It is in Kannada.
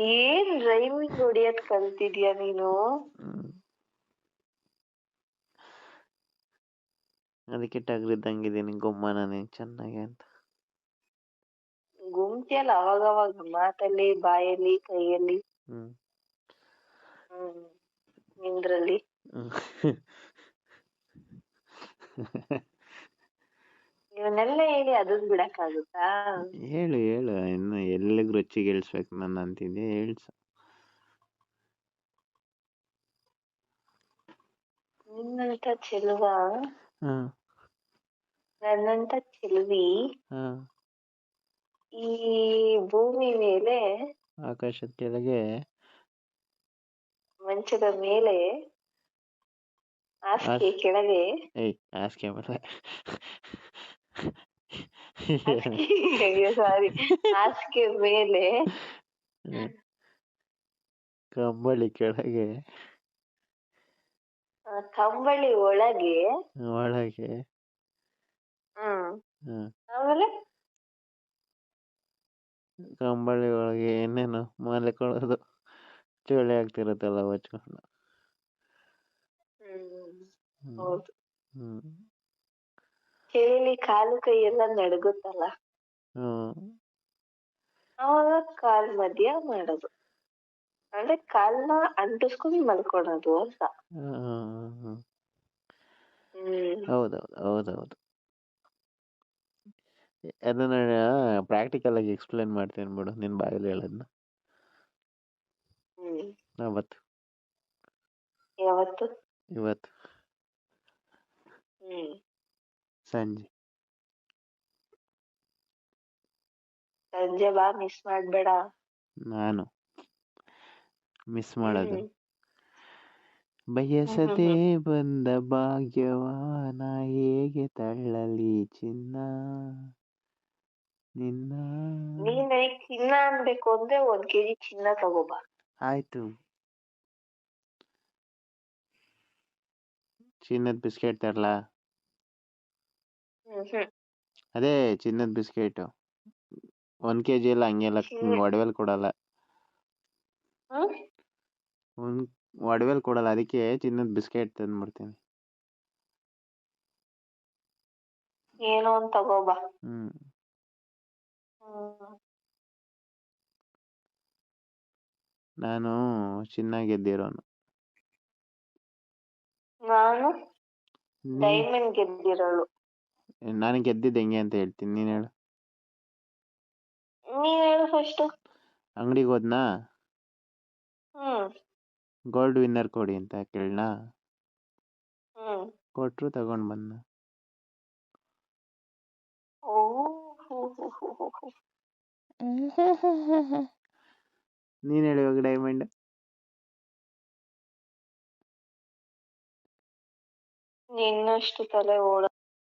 ಏನ್ ರೈಮಿಂಗ್ ಹೊಡಿಯೋದ್ ಕಲ್ತಿದ್ಯಾ ನೀನು. ಅದಕ್ಕೆ ಟಗರಿದ್ದಂಗಿದ್ದೀನಿ ಗುಮ್ಮ ನಾನು ಚೆನ್ನಾಗಿ ಅಂತ. ಗುಮ್ತಿಯಲ್ಲ ಅವಾಗವಾಗ ಮಾತಲ್ಲಿ ಬಾಯಲ್ಲಿ ಕೈಯಲ್ಲಿ. ಹ್ಮ್. ಇವನ್ನೆಲ್ಲ ಹೇಳಿ ಅದನ್ನ ಬಿಡಕ್ಕಾಗುತ್ತಾ? ಹೇಳು ಹೇಳು. ಇನ್ನು ಎಲ್ಲಿಗೆ ರುಚಿಗೆ ಇಳಿಸ್ಬೇಕು ನನ್ನ ಅಂತಿದ್ದೆ ಹೇಳ್ಸ. ನಿನ್ನಂತ ಚೆಲುವ ಹಾ. ನನ್ನಂತ ಚೆಲುವಿ ಹಾ. ಈ ಭೂಮಿ ಮೇಲೆ ಆಕಾಶದ ಕೆಳಗೆ ಮಂಚದ ಮೇಲೆ ಹಾಸಿಗೆ ಹಾಸ್- ಕೆಳಗೆ ಏಯ್ ಹಾಸಿಗೆ ಮೇಲೆ. ಸಾರಿ ಹಾಸಿಗೆ ಮೇಲೆ. ಕಂಬಳಿ ಕೆಳಗೆ. ಆ, ಕಂಬಳಿ ಒಳಗೆ ಒಳಗೆ. ಹ್ಮ್. ಹ್ಮ್. ಆಮೇಲೆ? ಕಂಬಳಿ ಒಳಗೆ ಏನೇನು ಮಲ್ಕೊಳ್ಳೋದು? ಚಳಿ ಆಗ್ತಿರುತ್ತಲ್ಲ ಹೊಚ್ಕೊಂಡು ಹ್ಮ್. ಹ್ಮ್. ಹೌದು. ಹ್ಮ್. ಚಳಿಲಿ ಕಾಲು ಕೈ ಎಲ್ಲ ನಡುಗುತ್ತಲ್ಲ. ಹ್ಮ್. ಅವಾಗ ಕಾಲ್ ಮಧ್ಯ ಮಾಡೋದು. ಅಂದ್ರೆ ಕಾಲ್ನ ಅಂಟಿಸ್ಕೊಂಡ್ ಮಲ್ಕೊಳೋದು ಅಂತ. ಹೌದೌದು ಹೌದೌದು. ಅದನ್ನ ಪ್ರಾಕ್ಟಿಕಲ್ ಆಗಿ ಎಕ್ಸ್ಪ್ಲೇನ್ ಮಾಡ್ತೀನಿ ಬಿಡು ನಿನ್ ಬಾಯಲ್ಲಿ ಹೇಳೋದನ್ನ ಅವತ್ತು. ಯಾವತ್ತು? ಇವತ್ತು. ಹ್ಮ್. ಸಂಜೆ. ಸಂಜೆ ಬಾ ಮಿಸ್ ಮಾಡ್ಬೇಡ. ನಾನು ಮಿಸ್ ಮಾಡೋದು. ಬಯಸದೆ ಬಂದ ಭಾಗ್ಯವಾನ ಹೇಗೆ ತಳ್ಳಲಿ ಚಿನ್ನ? ನಿನ್ನ? ನೀನ್ ನನಗ್ ಚಿನ್ನ ಅನ್ಬೇಕು ಅಂದ್ರೆ ಒಂದ್ ಕೆಜಿ ಚಿನ್ನ ತಗೋಬಾ. ಆಯ್ತು. ಚಿನ್ನದ ಬಿಸ್ಕೆಟ್ ತರಲಾ? ಅದೇ ಚಿನ್ನದ ಬಿಸ್ಕೆಟ್. ಒಂದ್ ಕೆಜಿ ಎಲ್ಲ ಹಂಗೆಲ್ಲ ಒಡವೆಲ್ ಕೊಡಲ್ಲ. ಹ್ಮ್ ಒಂದ್ ಒಡವೆಲ್ ಕೊಡಲ್ಲ ಅದಕ್ಕೆ ಚಿನ್ನದ ಬಿಸ್ಕೆಟ್ ತಂದ್ಬಿಡ್ತೀನಿ. ಏನೋ ಒಂದ್ ತಗೋಬಾ ಹ್ಮ್. ಹ್ಮ್. ನಾನು ಚಿನ್ನ ಗೆದ್ದಿರೋನು. ನಾನು ನೀ- ಡೈಮಂಡ್ ಗೆದ್ದಿರೋಳು. ನಾನು ಗೆದ್ದಿದ್ದು ಹೆಂಗೆ ಅಂತ ಹೇಳ್ತೀನಿ. ನೀನು ಹೇಳು. ನೀನ್ ಹೇಳು ಫಸ್ಟ್ ಅಂಗಡಿಗೆ ಹೋದ್ನಾ? ಹ್ಮ್. ಗೋಲ್ಡ್ ವಿನ್ನರ್ ಕೊಡಿ ಅಂತ ಕೇಳನಾ? ಹ್ಮ್. ಕೊಟ್ರು ತಗೊಂಡ್ ಬಂದ. ಓ ಹೋ ಹೋ ಹೋ ಹೋ ಹೋ. ನೀನ್ ಹೇಳಿ ಇವಾಗ ಡೈಮಂಡ್ ನಿನ್ನಷ್ಟು ತಲೆ ಓಡ